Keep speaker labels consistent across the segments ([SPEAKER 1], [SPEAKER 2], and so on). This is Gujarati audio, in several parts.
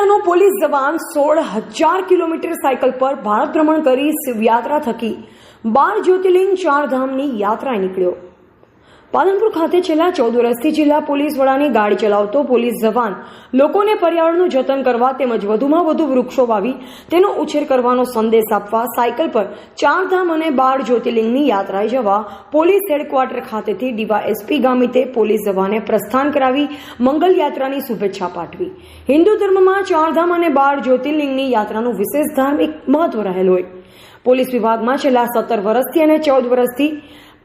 [SPEAKER 1] શિવયાત્રાનો પોલીસ જવાન સોળ હજાર કિલોમીટર સાયકલ પર ભારત ભ્રમણ કરી શિવયાત્રા થકી બાર જ્યોતિર્લિંગ ચાર ધામની યાત્રાએ નીકળ્યો. પાલનપુર ખાતે છેલ્લા ચૌદ વર્ષથી જિલ્લા પોલીસ વડાની ગાડી ચલાવતો પોલીસ જવાન લોકોને પર્યાવરણનું જતન કરવા તેમજ વધુમાં વધુ વૃક્ષો વાવી તેનો ઉછેર કરવાનો સંદેશ આપવા સાયકલ પર ચારધામ અને બાર જ્યોતિર્લિંગની યાત્રાએ જવા પોલીસ હેડક્વાર્ટર ખાતેથી ડીવાયએસપી ગામિતે પોલીસ જવાને પ્રસ્થાન કરાવી મંગલ યાત્રાની શુભેચ્છા પાઠવી. હિન્દુ ધર્મમાં ચારધામ અને બાર જ્યોતિર્લિંગની યાત્રાનું વિશેષ ધાર્મિક મહત્વ રહેલું હોય. પોલીસ વિભાગમાં છેલ્લા સત્તર વર્ષથી અને ચૌદ વર્ષથી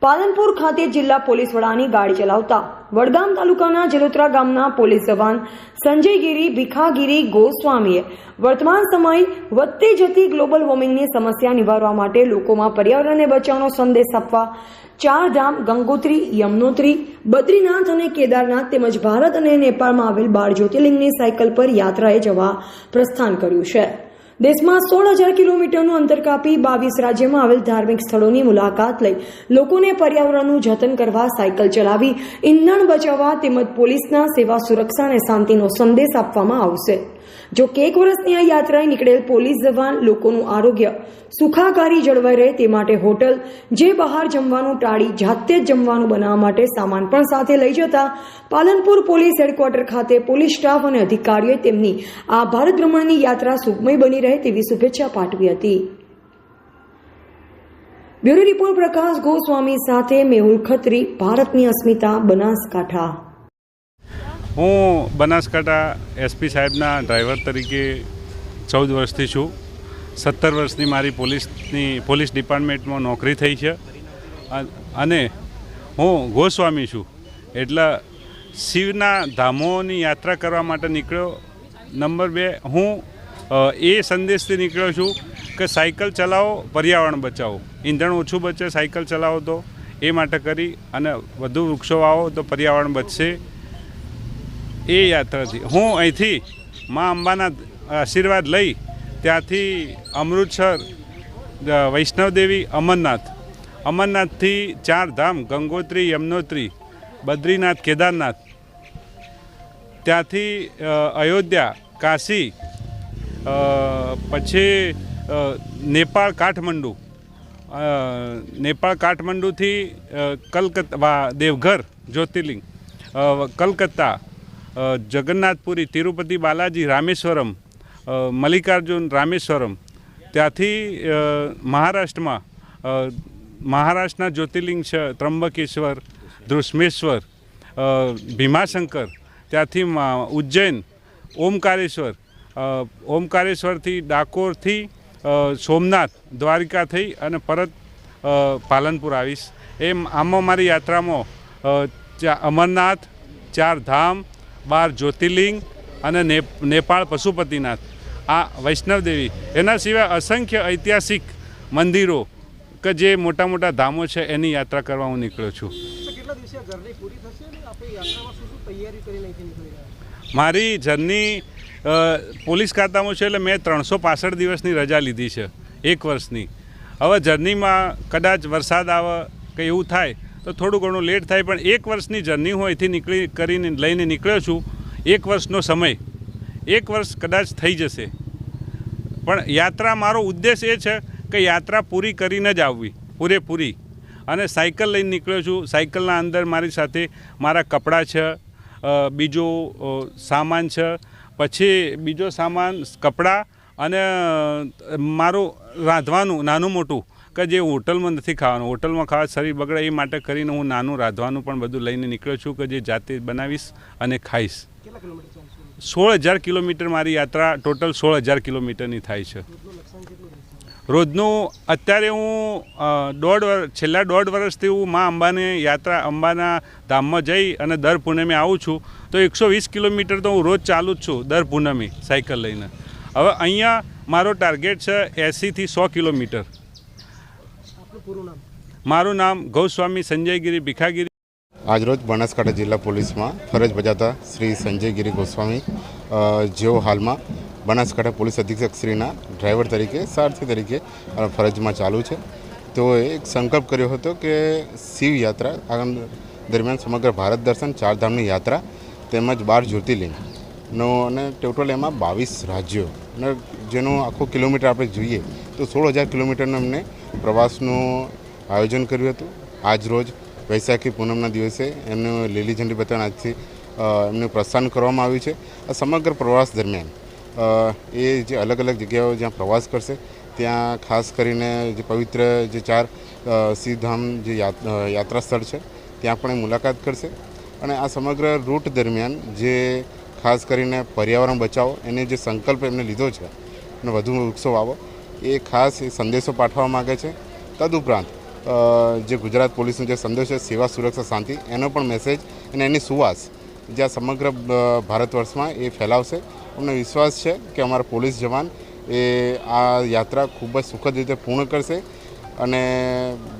[SPEAKER 1] પાલનપુર ખાતે જિલ્લા પોલીસ વડાની ગાડી ચલાવતા વડગામ તાલુકાના જલોત્રા ગામના પોલીસ જવાન સંજયગીરી ભીખાગીરી ગોસ્વામીએ વર્તમાન સમય વધતી જતી ગ્લોબલ વોર્મિંગની સમસ્યા નિવારવા માટે લોકોમાં પર્યાવરણને બચાવવાનો સંદેશ આપવા ચાર ધામ ગંગોત્રી, યમનોત્રી, બદ્રીનાથ અને કેદારનાથ તેમજ ભારત અને નેપાળમાં આવેલ બાર જ્યોતિર્લિંગની સાયકલ પર યાત્રાએ જવા પ્રસ્થાન કર્યું છે. દેશમાં સોળ હજાર કિલોમીટરનું અંતર કાપી બાવીસ રાજ્યમાં આવેલ ધાર્મિક સ્થળોની મુલાકાત લઈ લોકોને પર્યાવરણનું જતન કરવા સાયકલ ચલાવી ઇંધણ બચાવવા તેમજ પોલીસના સેવા સુરક્ષા અને શાંતિનો સંદેશ આપવામાં આવશે. જો કે એક વર્ષની આ યાત્રાએ નીકળેલ પોલીસ જવાન લોકોનું આરોગ્ય સુખાકારી જળવાઈ રહે તે માટે હોટલ જે બહાર જમવાનું ટાળી જાતે જ જમવાનું બનાવવા માટે સામાન પણ સાથે લઈ જતા પાલનપુર પોલીસ હેડક્વાર્ટર ખાતે પોલીસ સ્ટાફ અને અધિકારીઓએ તેમની આ ભારત ભ્રમણની યાત્રા સુખમય બની રહે તેવી શુભેચ્છા પાઠવી હતી. બ્યુરો રિપોર્ટ પ્રકાશ ગોસ્વામી સાથે મેહુલ ખત્રી, ભારતની અસ્મિતા, બનાસકાંઠા.
[SPEAKER 2] હું બનાસકાંઠા એસપી સાહેબના ડ્રાઈવર તરીકે ચૌદ વર્ષથી છું. સત્તર વર્ષની મારી પોલીસની, પોલીસ ડિપાર્ટમેન્ટમાં નોકરી થઈ છે. અને હું ગોસ્વામી છું. એટલે શિવના ધામોની યાત્રા કરવા માટે નીકળ્યો. નંબર બે, હું એ સંદેશથી નીકળ્યો છું કે સાયકલ ચલાવો, પર્યાવરણ બચાવો. ઈંધણ ઓછું બચે, સાયકલ ચલાવો તો એ માટે કરી અને વધુ વૃક્ષો વાવો તો પર્યાવરણ બચશે. એ યાત્રાથી હું અહીંથી મા અંબાના આશીર્વાદ લઈ ત્યાંથી અમૃતસર વૈષ્ણવદેવી અમરનાથ. અમરનાથથી ચાર ધામ, ગંગોત્રી, યમનોત્રી, બદ્રીનાથ, કેદારનાથ. ત્યાંથી અયોધ્યા, કાશી પછી નેપાળ, કાઠમંડુ. નેપાળ, કાઠમંડુથી કલકત્તા દેવઘર, જ્યોતિર્લિંગ. કલકત્તા જગન્નાથપુરી, તિરુપતિ બાલાજી, રામેશ્વરમ મલ્લિકાર્જુન, રામેશ્વરમ. ત્યાંથી મહારાષ્ટ્રમાં મહારાષ્ટ્રના જ્યોતિર્લિંગ છે ત્રંબકેશ્વર ધ્રુષ્મેશ્વર ભીમાશંકર, ત્યાંથી ઉજ્જૈન, ઓમકારેશ્વર ઓમકારેશ્વરથી ડાકોરથી સોમનાથ દ્વારિકા થઈ અને પરત પાલનપુર આવીશ. એમ, આમાં મારી યાત્રામાં અમરનાથ ચાર ધામ બાર જ્યોતિર્લિંગ અને નેપ નેપાળ પશુપતિનાથ. આ વૈષ્ણવદેવી એના સિવાય અસંખ્ય ઐતિહાસિક મંદિરો કે જે મોટા મોટા ધામો છે એની યાત્રા કરવા હું નીકળ્યો છું. મારી જર્ની પોલીસ ખાતામાં છે એટલે મેં ત્રણસો પાસઠ દિવસની રજા લીધી છે એક વર્ષની. હવે જર્નીમાં કદાચ વરસાદ આવે કે એવું થાય તો થોડું ઘણું લેટ થાય, પણ એક વર્ષની જર્ની હું અહીંથી નીકળી કરીને લઈને નીકળ્યો છું. એક વર્ષનો સમય. એક વર્ષ કદાચ થઈ જશે. પણ યાત્રા મારો ઉદ્દેશ એ છે કે યાત્રા પૂરી કરીને જ આવવી, પૂરેપૂરી. અને સાયકલ લઈને નીકળ્યો છું. સાયકલના અંદર મારી સાથે મારા કપડાં છે બીજો સામાન છે, પછી બીજો સામાન, કપડાં અને મારું રાંધવાનું, નાનું મોટું. કે જે હોટલમાં નથી ખાવાનું. હોટલમાં ખાવા શરીર બગડે એ માટે કરીને હું નાનું રાંધવાનું પણ બધું લઈને નીકળ્યો છું કે જે જાતે બનાવીશ અને ખાઈશ. સોળ હજાર કિલોમીટર મારી યાત્રા ટોટલ સોળ હજાર કિલોમીટરની થાય છે.
[SPEAKER 3] રોજનું
[SPEAKER 2] અત્યારે હું દોઢ વર્ષ છેલ્લા દોઢ વર્ષથી હું મા અંબાની યાત્રા અંબાના ધામમાં જઈ અને દર પૂનમે આવું છું. તો એકસો વીસ કિલોમીટર તો હું રોજ ચાલુ જ છું દર પૂનમે સાયકલ લઈને. હવે અહીંયા મારો ટાર્ગેટ છે એંસીથી સો કિલોમીટર.
[SPEAKER 3] પૂરું નામ?
[SPEAKER 2] મારું નામ ગૌસ્વામી સંજયગીરી ભીખાગીરી.
[SPEAKER 4] આજરોજ બનાસકાંઠા જિલ્લા પોલીસમાં ફરજ બજાવતા શ્રી સંજયગીરી ગોસ્વામી જેઓ હાલમાં બનાસકાંઠા પોલીસ અધિક્ષક શ્રીના ડ્રાઈવર તરીકે સારથી તરીકે ફરજમાં ચાલુ છે. તેઓએ એક સંકલ્પ કર્યો હતો કે શિવ યાત્રા આ દરમિયાન સમગ્ર ભારત દર્શન ચારધામની યાત્રા તેમજ બાર જ્યોતિર્લિંગ નો અને ટોટલ એમાં બાવીસ રાજ્યો. અને જેનું આખું કિલોમીટર આપણે જોઈએ તો સોળ હજાર કિલોમીટરનું એમને પ્રવાસનું આયોજન કર્યું હતું. આજ રોજ વૈશાખી પૂનમના દિવસે એમનું લીલી ઝંડી બતાવવાના આજથી એમનું પ્રસ્થાન કરવામાં આવ્યું છે. આ સમગ્ર પ્રવાસ દરમિયાન એ જે અલગ અલગ જગ્યાઓ જ્યાં પ્રવાસ કરશે, ત્યાં ખાસ કરીને જે પવિત્ર જે ચાર સીધામ જે યાત્રા સ્થળ છે, ત્યાં પણ એ મુલાકાત કરશે. અને આ સમગ્ર રૂટ દરમિયાન જે ખાસ કરીને પર્યાવરણ બચાવો, એને જે સંકલ્પ એમને લીધો છે અને વધુ વૃક્ષો વાવો એ ખાસ સંદેશો પાઠવવા માગે છે. તદુપરાંત જે ગુજરાત પોલીસનો જે સંદેશ છે, સેવા સુરક્ષા શાંતિ, એનો પણ મેસેજ અને એની સુવાસ જે આ સમગ્ર ભારત વર્ષમાં એ ફેલાવશે. અમને વિશ્વાસ છે કે અમારા પોલીસ જવાન એ આ યાત્રા ખૂબ જ સુખદ રીતે પૂર્ણ કરશે અને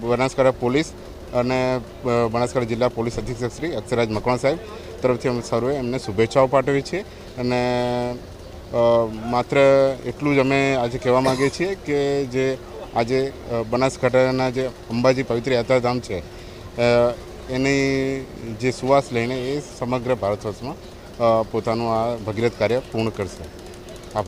[SPEAKER 4] બનાસકાંઠા પોલીસ અને બનાસકાંઠા જિલ્લા પોલીસ અધિક્ષક શ્રી અક્ષરાજ મકવાણ સાહેબ તરફથી અમે સર્વે એમને શુભેચ્છાઓ પાઠવી છીએ અને માત્ર એટલું જ અમે આજે કહેવા માગીએ છીએ કે જે આજે બનાસકાંઠાના જે અંબાજી પવિત્ર યાત્રાધામ છે એની જે સુવાસ લઈને એ સમગ્ર ભારત વર્ષમાં પોતાનું આ ભગીરથ કાર્ય પૂર્ણ કરશે.